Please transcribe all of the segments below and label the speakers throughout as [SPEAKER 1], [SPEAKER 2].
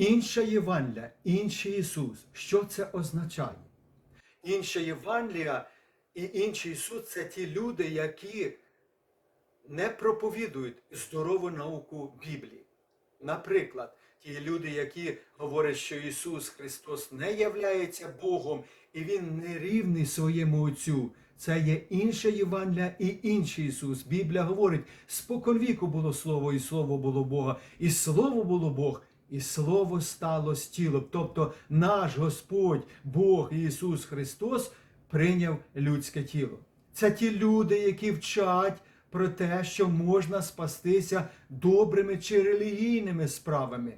[SPEAKER 1] інша Євангелія, інший Ісус. Що це означає? Інша Євангелія і інший Ісус це ті люди, які не проповідують здорову науку Біблії. Наприклад, ті люди, які говорять, що Ісус Христос не являється Богом і Він не рівний своєму Отцю. Це є інша Євангелія і інший Ісус. Біблія говорить, споконвіку було Слово, і Слово було Бога, і Слово було Бог, і Слово стало тілом. Тобто наш Господь, Бог Ісус Христос прийняв людське тіло. Це ті люди, які вчать про те, що можна спастися добрими чи релігійними справами.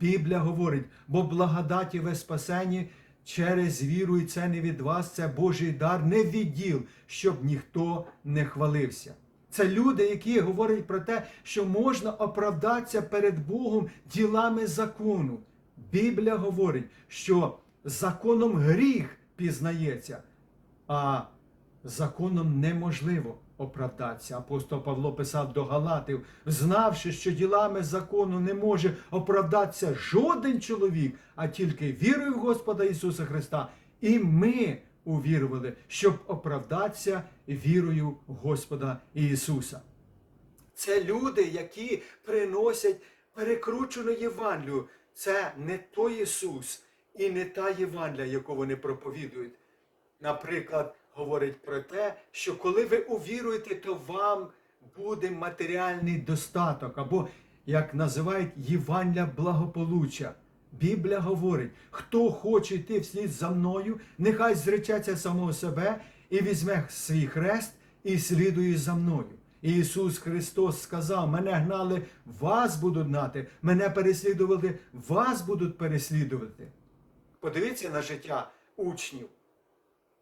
[SPEAKER 1] Біблія говорить, бо благодаті ви спасені через віру, і це не від вас, це Божий дар, не від діл, щоб ніхто не хвалився. Це люди, які говорять про те, що можна оправдатися перед Богом ділами закону. Біблія говорить, що законом гріх пізнається, а законом неможливо оправдатися. Апостол Павло писав до Галатів, знавши, що ділами закону не може оправдатися жоден чоловік, а тільки вірою в Господа Ісуса Христа. І ми увірували, щоб оправдатися вірою Господа Ісуса. Це люди, які приносять перекручену Євангелію. Це не той Ісус і не та Євангелія, яку вони проповідують. Наприклад, говорить про те, що коли ви увіруєте, то вам буде матеріальний достаток, або, як називають, Євангелія благополуччя. Біблія говорить, хто хоче йти вслід за мною, нехай зречеться самого себе і візьме свій хрест і слідує за мною. І Ісус Христос сказав: мене гнали, вас будуть гнати, мене переслідували, вас будуть переслідувати. Подивіться на життя учнів,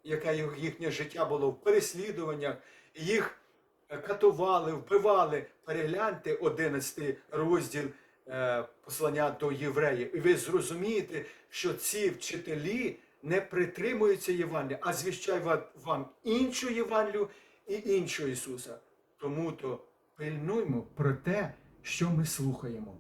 [SPEAKER 1] яке їхнє життя було в переслідуваннях, їх катували, вбивали. Перегляньте 11 розділ послання до євреїв. І ви зрозумієте, що ці вчителі не притримуються Євангелія, а звіщають вам іншу Євангелію і іншого Ісуса. Тому то пильнуймо про те, що ми слухаємо.